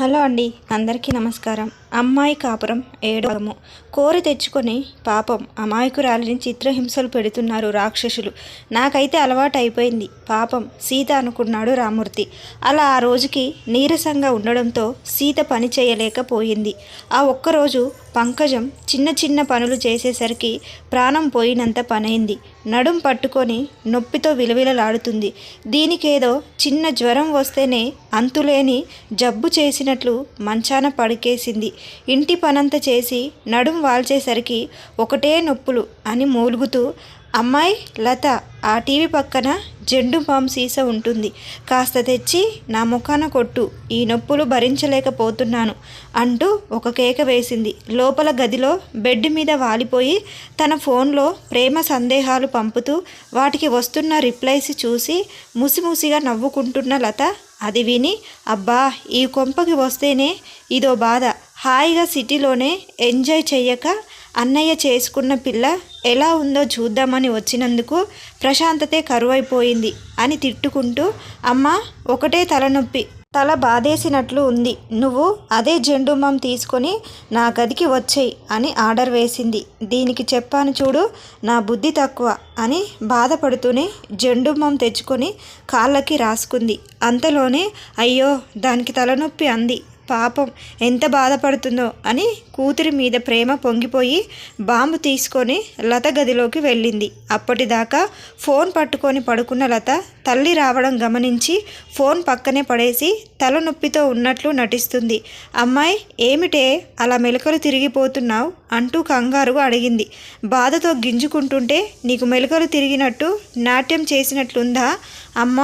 Hello అండి అందరికీ నమస్కారం. అమ్మాయి కాపురం ఏడవము కోరి తెచ్చుకొని పాపం అమాయకురాలిని చిత్రహింసలు పెడుతున్నారు రాక్షసులు. నాకైతే అలవాటు అయిపోయింది పాపం సీత అనుకున్నాడు రామూర్తి. అలా ఆ రోజుకి నీరసంగా ఉండడంతో సీత పని చేయలేకపోయింది. ఆ ఒక్కరోజు పంకజం చిన్న చిన్న పనులు చేసేసరికి ప్రాణం పోయినంత పనైంది. నడుం పట్టుకొని నొప్పితో విలవిలలాడుతుంది. దీనికేదో చిన్న జ్వరం వస్తేనే అంతులేని జబ్బు చేసినట్లు మంచాన పడికేసింది. ఇంటి పనంతా చేసి నడుం వాల్చేసరికి ఒకటే నొప్పులు అని మూలుగుతూ అమ్మాయి లత ఆ టీవీ పక్కన జెండు బామ్ సీస ఉంటుంది. కాస్త తెచ్చి నా ముఖాన కొట్టు ఈ నొప్పులు భరించలేకపోతున్నాను అంటూ ఒక కేక వేసింది. లోపల గదిలో బెడ్ మీద వాలిపోయి తన ఫోన్లో ప్రేమ సందేహాలు పంపుతూ వాటికి వస్తున్న రిప్లైస్ చూసి ముసిముసిగా నవ్వుకుంటున్న లత అది విని అబ్బా ఈ కొంపకి వస్తేనే ఇదో బాధ. హాయిగా సిటీలోనే ఎంజాయ్ చెయ్యక అన్నయ్య చేసుకున్న పిల్ల ఎలా ఉందో చూద్దామని వచ్చినందుకు ప్రశాంతతే కరువైపోయింది అని తిట్టుకుంటూ అమ్మ ఒకటే తలనొప్పి. తల బాధేసినట్లు ఉంది. నువ్వు అదే జెండుమం తీసుకొని నా గదికి వచ్చేయి అని ఆర్డర్ వేసింది. దీనికి చెప్పాను చూడు నా బుద్ధి తక్కువ అని బాధపడుతూనే జెండుమం తెచ్చుకొని కాళ్ళకి రాసుకుంది. అంతలోనే అయ్యో దానికి తలనొప్పి అంది. పాపం ఎంత బాధపడుతుందో అని కూతురి మీద ప్రేమ పొంగిపోయి బాంబు తీసుకొని లత గదిలోకి వెళ్ళింది. అప్పటిదాకా ఫోన్ పట్టుకొని పడుకున్న లత తల్లి రావడం గమనించి ఫోన్ పక్కనే పడేసి తలనొప్పితో ఉన్నట్లు నటిస్తుంది. అమ్మాయి ఏమిటే అలా మెలకలు తిరిగిపోతున్నావు? అంటూ కంగారుగా అడిగింది. బాధతో గింజుకుంటుంటే నీకు మెలకలు తిరిగినట్టు నాట్యం చేసినట్లుందా? అమ్మ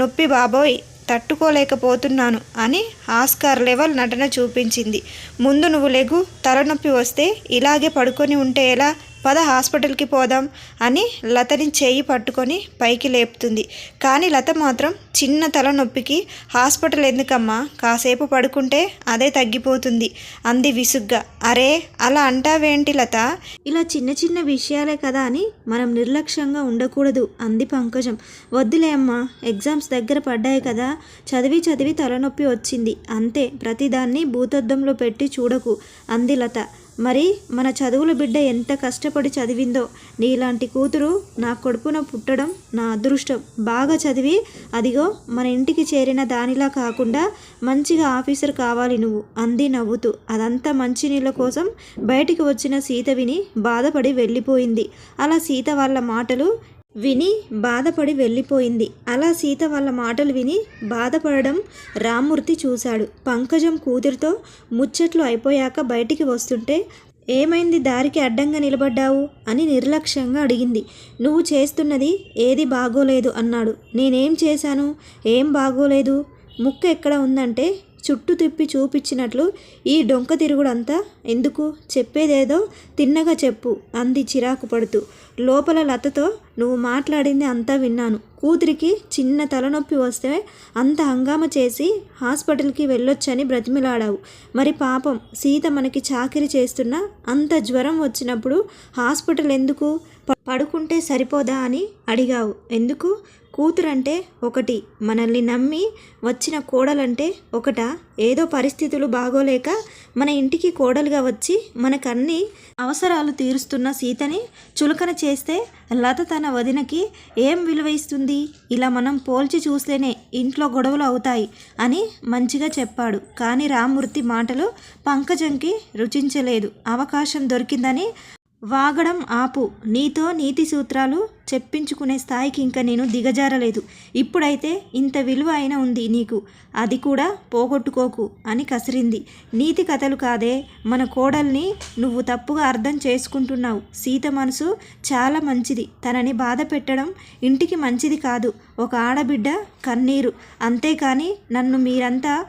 నొప్పి బాబోయ్ తట్టుకోలేకపోతున్నాను అని ఆస్కార్ లెవెల్ నటన చూపించింది. ముందు నువ్వు లెగు తలనొప్పి వస్తే ఇలాగే పడుకొని ఉంటే ఎలా? పద హాస్పిటల్కి పోదాం అని లతని చేయి పట్టుకొని పైకి లేపుతుంది. కానీ లత మాత్రం చిన్న తలనొప్పికి హాస్పిటల్ ఎందుకమ్మా? కాసేపు పడుకుంటే అదే తగ్గిపోతుంది అంది విసుగ్గా. అరే అలా అంటావేంటి లత? ఇలా చిన్న చిన్న విషయాలే కదా అని మనం నిర్లక్ష్యంగా ఉండకూడదు అంది పంకజం. వద్దులే అమ్మా ఎగ్జామ్స్ దగ్గర పడ్డాయి కదా చదివి చదివి తలనొప్పి వచ్చింది. అంతే ప్రతిదాన్ని భూతద్దంలో పెట్టి చూడకు అంది లత. మరి మన చదువుల బిడ్డ ఎంత కష్టపడి చదివిందో. నీలాంటి కూతురు నా కొడుపున పుట్టడం నా అదృష్టం. బాగా చదివి అదిగో మన ఇంటికి చేరిన దానిలా కాకుండా మంచిగా ఆఫీసర్ కావాలి నువ్వు అంది నవ్వుతూ. అదంతా మంచినీళ్ళ కోసం బయటికి వచ్చిన సీత విని బాధపడి వెళ్ళిపోయింది. అలా సీత వాళ్ళ మాటలు విని బాధపడి వెళ్ళిపోయింది. అలా సీత వాళ్ళ మాటలు విని బాధపడడం రామ్మూర్తి చూశాడు. పంకజం కూతురితో ముచ్చట్లు అయిపోయాక బయటికి వస్తుంటే ఏమైంది? దారికి అడ్డంగా నిలబడ్డావు? అని నిర్లక్ష్యంగా అడిగింది. నువ్వు చేస్తున్నది ఏది బాగోలేదు అన్నాడు. నేనేం చేశాను? ఏం బాగోలేదు? ముక్క ఎక్కడ ఉందంటే చుట్టూ తిప్పి చూపించినట్లు ఈ డొంక తిరుగుడంతా ఎందుకు? చెప్పేదేదో తిన్నగా చెప్పు అంది చిరాకు పడుతూ. లోపల లతతో నువ్వు మాట్లాడింది అంతా విన్నాను. కూతురికి చిన్న తలనొప్పి వస్తే అంత హంగామ చేసి హాస్పిటల్కి వెళ్ళొచ్చని బ్రతిమిలాడావు. మరి పాపం సీత మనకి చాకిరి చేస్తున్నా అంత జ్వరం వచ్చినప్పుడు హాస్పిటల్ ఎందుకు? పడుకుంటే సరిపోదా అని అడిగావు. ఎందుకు? కూతురంటే ఒకటి. మనల్ని నమ్మి వచ్చిన కోడలంటే ఒకట. ఏదో పరిస్థితులు బాగోలేక మన ఇంటికి కోడలుగా వచ్చి మనకన్ని అవసరాలు తీరుస్తున్న సీతని చులకన చేస్తే లత తన వదినకి ఏం విలువ ఇస్తుంది? ఇలా మనం పోల్చి చూస్తేనే ఇంట్లో గొడవలు అవుతాయి అని మంచిగా చెప్పాడు. కానీ రామ్మూర్తి మాటలు పంకజంకి రుచించలేదు. అవకాశం దొరికిందని వాగడం ఆపు. నీతో నీతి సూత్రాలు చెప్పించుకునే స్థాయికి ఇంకా నేను దిగజారలేదు. ఇప్పుడైతే ఇంత విలువ అయిన ఉంది నీకు. అది కూడా పోగొట్టుకోకు అని కసిరింది. నీతి కథలు కాదే మన కోడల్ని నువ్వు తప్పుగా అర్థం చేసుకుంటున్నావు. సీత మనసు చాలా మంచిది. తనని బాధ పెట్టడం ఇంటికి మంచిది కాదు. ఒక ఆడబిడ్డ కన్నీరు. అంతేకాని నన్ను మీరంతా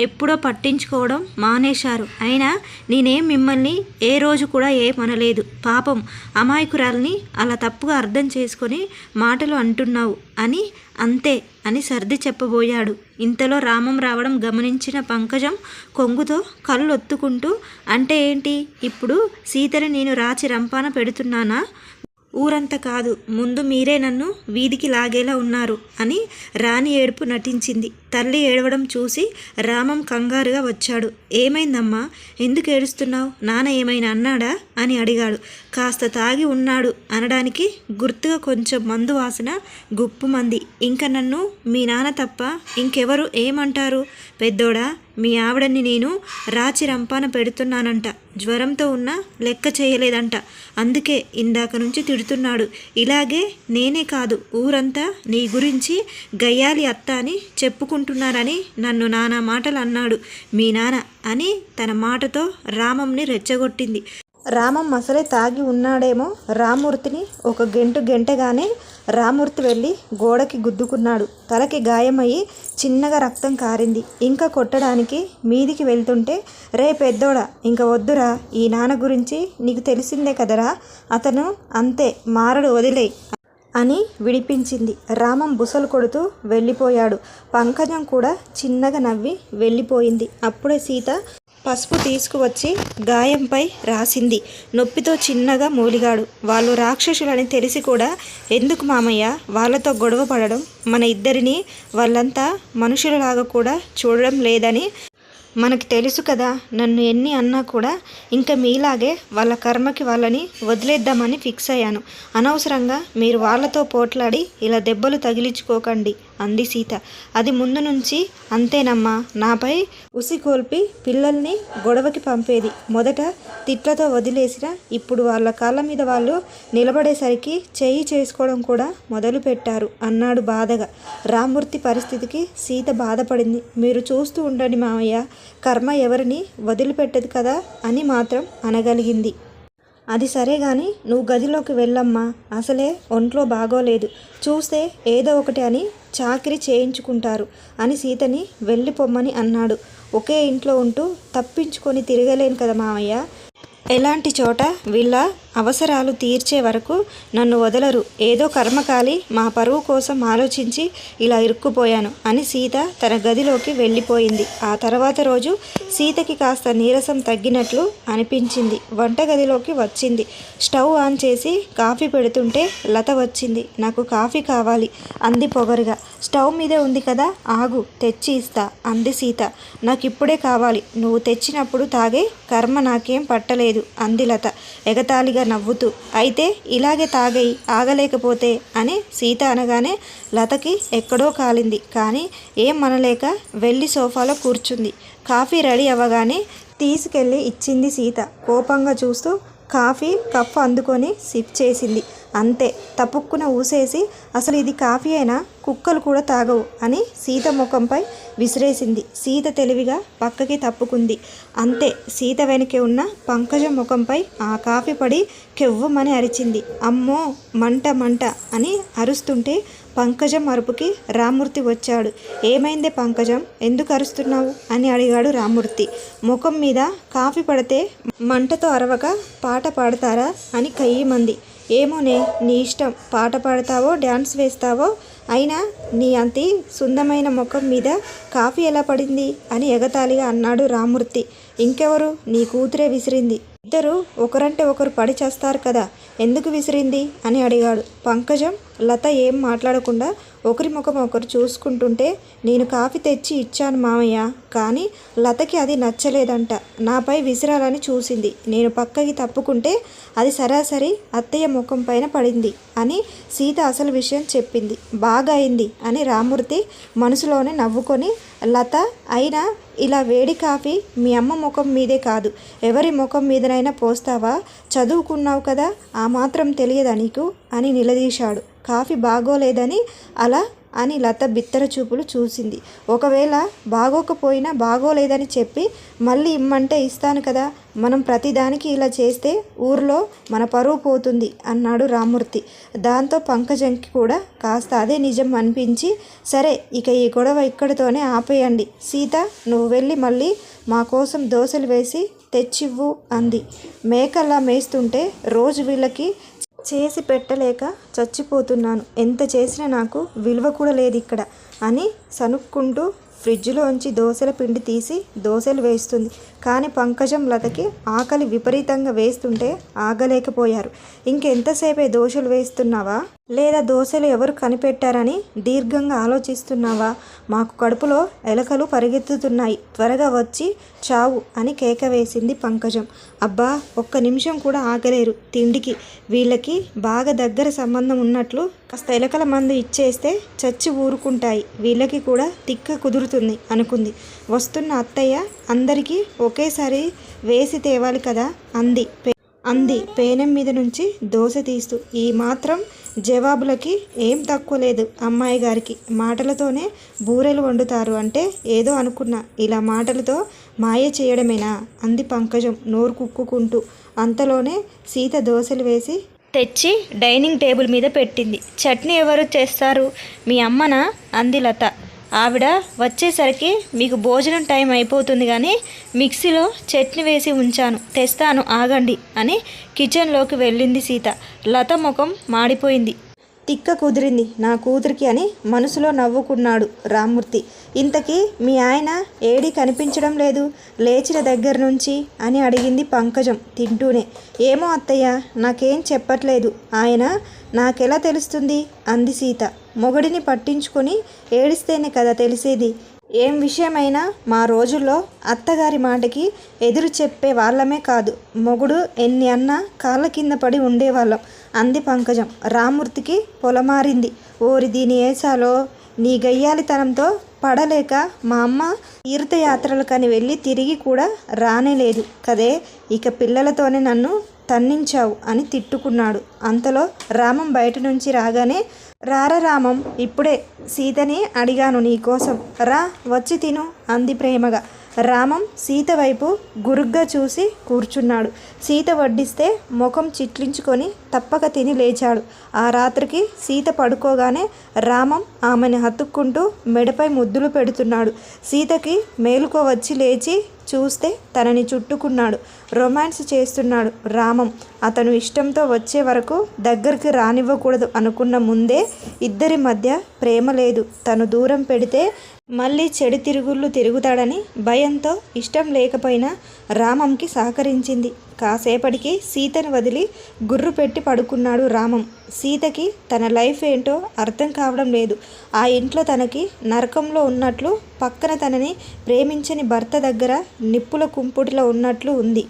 ఎప్పుడో పట్టించుకోవడం మానేశారు. అయినా నేనేం మిమ్మల్ని ఏ రోజు కూడా ఏమనలేదు. పాపం అమాయకురాల్ని అలా తప్పుగా అర్థం చేసుకొని మాటలు అంటున్నావు అని అంతే అని సర్ది చెప్పబోయాడు. ఇంతలో రామం రావడం గమనించిన పంకజం కొంగుతో కళ్ళు ఒత్తుకుంటూ అంటే ఏంటి? ఇప్పుడు సీతని నేను రాచి రంపాన పెడుతున్నానా? ఊరంతా కాదు ముందు మీరే నన్ను వీధికి లాగేలా ఉన్నారు అని రాణి ఏడుపు నటించింది. తల్లి ఏడవడం చూసి రామం కంగారుగా వచ్చాడు. ఏమైందమ్మా? ఎందుకు ఏడుస్తున్నావు? నాన్న ఏమైనా అన్నాడా? అని అడిగాడు. కాస్త తాగి ఉన్నాడు అనడానికి గుర్తుగా కొంచెం మందు వాసన గుప్పుమంది ఇంకా నన్ను మీ నాన్న తప్ప ఇంకెవరు ఏమంటారు? పెద్దోడా మీ ఆవిడని నేను రాచి రంపాన పెడుతున్నానంట. జ్వరంతో ఉన్నా లెక్క చేయలేదంట. అందుకే ఇందాక నుంచి తిడుతున్నాడు. ఇలాగే నేనే కాదు ఊరంతా నీ గురించి గయ్యాలి అత్త అని చెప్పుకుంటున్నారని నన్ను నానా మాటలు అన్నాడు. మీ నాన్న అని తన మాటతో రామంని రెచ్చగొట్టింది. రామం అసలే తాగి ఉన్నాడేమో రామూర్తిని ఒక గెంటు గెంటగానే రామూర్తి వెళ్ళి గోడకి గుద్దుకున్నాడు. తలకి గాయమయ్యి చిన్నగా రక్తం కారింది. ఇంకా కొట్టడానికి మీదికి వెళ్తుంటే రే పెద్దోడా ఇంక వద్దురా ఈ నాన్న గురించి నీకు తెలిసిందే కదరా అతను అంతే మారడు వదిలే అని విడిపించింది. రామం బుసలు కొడుతూ వెళ్ళిపోయాడు. పంకజం కూడా చిన్నగా నవ్వి వెళ్ళిపోయింది. అప్పుడే సీత పసుపు తీసుకువచ్చి గాయంపై రాసింది. నొప్పితో చిన్నగా మూలిగాడు. వాళ్ళు రాక్షసులని తెలిసి కూడా ఎందుకు మామయ్య? వాళ్ళతో గొడవ పడడం మన ఇద్దరిని వాళ్ళంతా మనుషులలాగా కూడా చూడడం లేదని మనకి తెలుసు కదా నన్ను ఎన్ని అన్నా కూడా ఇంకా మీలాగే వాళ్ళ కర్మకి వాళ్ళని వదిలేద్దామని ఫిక్స్ అయ్యాను. అనవసరంగా మీరు వాళ్ళతో పోట్లాడి ఇలా దెబ్బలు తగిలించుకోకండి అంది సీత. అది ముందు నుంచి అంతేనమ్మా నాపై ఉసిగొల్పి పిల్లల్ని గొడవకి పంపేది. మొదట తిట్లతో వదిలేసిన ఇప్పుడు వాళ్ళ కాళ్ళ మీద వాళ్ళు నిలబడేసరికి చేయి చేసుకోవడం కూడా మొదలు పెట్టారు అన్నాడు బాధగా. రామూర్తి పరిస్థితికి సీత బాధపడింది. మీరు చూస్తూ ఉండండి మామయ్య కర్మ ఎవరిని వదిలిపెట్టదు కదా అని మాత్రం అనగలిగింది. అది సరే గాని నువ్వు గదిలోకి వెళ్ళమ్మా. అసలే ఒంట్లో బాగోలేదు. చూస్తే ఏదో ఒకటి అని చాకిరి చేయించుకుంటారు అని సీతని వెళ్ళిపోమ్మని అన్నాడు. ఒకే ఇంట్లో ఉంటూ తప్పించుకొని తిరగలేను కదా మామయ్య. ఎలాంటి చోట వీళ్ళ అవసరాలు తీర్చే వరకు నన్ను వదలరు. ఏదో కర్మకాలి మా పరువు కోసం ఆలోచించి ఇలా ఇరుక్కుపోయాను అని సీత తన గదిలోకి వెళ్ళిపోయింది. ఆ తర్వాత రోజు సీతకి కాస్త నీరసం తగ్గినట్లు అనిపించింది. వంటగదిలోకి వచ్చింది. స్టవ్ ఆన్ చేసి కాఫీ పెడుతుంటే లత వచ్చింది. నాకు కాఫీ కావాలి అంది పొగరుగా. స్టవ్ మీదే ఉంది కదా ఆగు తెచ్చి ఇస్తా అంది సీత. నాకు ఇప్పుడే కావాలి. నువ్వు తెచ్చినప్పుడు తాగే కర్మ నాకేం పట్టలేదు అంది లత. ఎగతాళిగా నవ్వుతూ అయితే ఇలాగే తాగై ఆగలేకపోతే అని సీత అనగానే లతకి ఎక్కడో కాలింది. కానీ ఏం మనలేక వెళ్ళి సోఫాలో కూర్చుంది. కాఫీ రెడీ అవ్వగానే తీసుకెళ్ళి ఇచ్చింది సీత. కోపంగా చూస్తూ కాఫీ కప్పు అందుకొని సిప్ చేసింది. అంతే. తపుక్కున ఊసేసి అసలు ఇది కాఫీ అయినా? కుక్కలు కూడా తాగవు అని సీత ముఖంపై విసిరేసింది. సీత తెలివిగా పక్కకి తప్పుకుంది. అంతే. సీత వెనకే ఉన్న పంకజ ముఖంపై ఆ కాఫీ పడి కెవ్వమని అరిచింది. అమ్మో! మంట మంట అని అరుస్తుంటే పంకజం అరుపుకి రామూర్తి వచ్చాడు. ఏమైందే పంకజం? ఎందుకు అరుస్తున్నావు? అని అడిగాడు రామూర్తి. ముఖం మీద కాఫీ పడితే మంటతో అరవక పాట పాడతారా? అని కయ్యమంది. ఏమోనే నీ ఇష్టం. పాట పాడతావో డ్యాన్స్ వేస్తావో? అయినా నీ అంతి సుందమైన ముఖం మీద కాఫీ ఎలా పడింది అని ఎగతాళిగా అన్నాడు రామూర్తి. ఇంకెవరు? నీ కూతురే విసిరింది. ఇద్దరు ఒకరంటే ఒకరు పడి చేస్తారు కదా. ఎందుకు విసిరింది? అని అడిగాడు. పంకజం లత ఏం మాట్లాడకుండా ఒకరి ముఖం ఒకరు చూసుకుంటుంటే నేను కాఫీ తెచ్చి ఇచ్చాను మామయ్య కానీ లతకి అది నచ్చలేదంట. నాపై విసిరాలని చూసింది. నేను పక్కకి తప్పుకుంటే అది సరాసరి అత్తయ్య ముఖం పైన పడింది అని సీత అసలు విషయం చెప్పింది. బాగా అయింది అని రామూర్తి మనసులోనే నవ్వుకొని లత అయినా ఇలా వేడి కాఫీ మీ అమ్మ ముఖం మీదే కాదు. ఎవరి ముఖం మీదనైనా పోస్తావా? చదువుకున్నావు కదా ఆ మాత్రం తెలియదా నీకు? అని నిలదీశాడు. కాఫీ బాగోలేదని అలా అని లత బిత్తర చూపులు చూసింది. ఒకవేళ బాగోకపోయినా బాగోలేదని చెప్పి మళ్ళీ ఇమ్మంటే ఇస్తాను కదా మనం ప్రతిదానికి ఇలా చేస్తే ఊర్లో మన పరువు పోతుంది అన్నాడు రామూర్తి దాంతో పంకజంకి కూడా కాస్త అదే నిజం అనిపించి సరే ఇక ఈ గొడవ ఇక్కడితోనే ఆపేయండి. సీత నువ్వు వెళ్ళి మళ్ళీ మా కోసం దోశలు వేసి తెచ్చివ్వు అంది. మేకల్లా మేస్తుంటే రోజు వీళ్ళకి చేసి పెట్టలేక చచ్చిపోతున్నాను. ఎంత చేసినా నాకు విలువ కూడా లేదు ఇక్కడ అని సనుక్కుంటూ ఫ్రిడ్జ్లోంచి దోశల పిండి తీసి దోశలు వేస్తుంది. కానీ పంకజం లతకి ఆకలి విపరీతంగా వేస్తుంటే ఆగలేకపోయారు. ఇంకెంతసేపే దోశలు వేస్తున్నావా? లేదా దోశలు ఎవరు కనిపెట్టారని దీర్ఘంగా ఆలోచిస్తున్నావా? మాకు కడుపులో ఎలకలు పరిగెత్తుతున్నాయి. త్వరగా వచ్చి చావు అని కేక వేసింది పంకజం. అబ్బా ఒక్క నిమిషం కూడా ఆగలేరు తిండికి. వీళ్ళకి బాగా దగ్గర సంబంధం ఉన్నట్లు కాస్త ఎలకల మందు ఇచ్చేస్తే చచ్చి ఊరుకుంటాయి. వీళ్ళకి కూడా తిక్క కుదురుతుంది అనుకుంది. వస్తున్న అత్తయ్య అందరికీ ఒకేసారి వేసి తేవాలి కదా అంది. పే- అంది. పేనం మీద నుంచి దోశ తీస్తూ. ఈ మాత్రం జవాబులకి ఏం తక్కువ లేదు అమ్మాయి గారికి. మాటలతోనే బూరెలు వండుతారు అంటే ఏదో అనుకున్నా. ఇలా మాటలతో మాయ చేయడమేనా? అంది పంకజం నోరు కుక్కుకుంటూ. అంతలోనే సీత దోశలు వేసి తెచ్చి డైనింగ్ టేబుల్ మీద పెట్టింది. చట్నీ ఎవరు చేస్తారు? మీ అమ్మనా? అంది లత. ఆవిడ వచ్చేసరికి మీకు భోజనం టైం అయిపోతుంది కానీ మిక్సీలో చట్నీ వేసి ఉంచాను. తెస్తాను ఆగండి అని కిచెన్లోకి వెళ్ళింది సీత. లత ముఖం మాడిపోయింది. తిక్క కుదిరింది నా కూతురికి అని మనసులో నవ్వుకున్నాడు రామ్మూర్తి. ఇంతకీ మీ ఆయన ఏడి కనిపించడం లేదు లేచిన దగ్గర నుంచి అని అడిగింది పంకజం తింటూనే. ఏమో అత్తయ్య నాకేం చెప్పట్లేదు. ఆయన నాకెలా తెలుస్తుంది? అంది సీత. మొగుడిని పట్టించుకొని ఏడిస్తేనే కదా తెలిసేది. ఏం విషయమైనా మా రోజుల్లో అత్తగారి మాటకి ఎదురు చెప్పే వాళ్ళమే కాదు. మొగుడు ఎన్ని అన్నా కాళ్ళ కింద పడి ఉండేవాళ్ళం. అంది పంకజం. రామూర్తికి పొలమారింది. ఓరి దీని ఏసాలో నీ గయ్యాలితనంతో పడలేక మా అమ్మ తీర్థయాత్రలకని వెళ్ళి తిరిగి కూడా రానేలేదు కదే. ఇక పిల్లలతోనే నన్ను తన్నించావు అని తిట్టుకున్నాడు. అంతలో రామం బయట నుంచి రాగానే రార రామం ఇప్పుడే సీతని అడిగాను నీకోసం. రా వచ్చి తిను అంది ప్రేమగా. రామం సీత వైపు గురుగ్గా చూసి కూర్చున్నాడు. సీత వడ్డిస్తే ముఖం చిట్లించుకొని తప్పక తిని లేచాడు. ఆ రాత్రికి సీత పడుకోగానే రామం ఆమెను హత్తుక్కుంటూ మెడపై ముద్దులు పెడుతున్నాడు. సీతకి మేలుకో వచ్చి లేచి చూస్తే తనని చుట్టుకున్నాడు. రొమాన్స్ చేస్తున్నాడు రామం. అతను ఇష్టంతో వచ్చే వరకు దగ్గరికి రానివ్వకూడదు అనుకున్న ముందే ఇద్దరి మధ్య ప్రేమ లేదు. తను దూరం పెడితే మళ్ళీ చెడు తిరుగుళ్ళు తిరుగుతాడని భయంతో ఇష్టం లేకపోయినా రామంకి సహకరించింది. కాసేపటికి సీతను వదిలి గుర్రు పెట్టి పడుకున్నాడు రామం. సీతకి తన లైఫ్ ఏంటో అర్థం కావడం లేదు. ఆ ఇంట్లో తనకి నరకంలో ఉన్నట్లు పక్కన తనని ప్రేమించని భర్త దగ్గర నిప్పుల కుంపుటిలో ఉన్నట్లు ఉంది.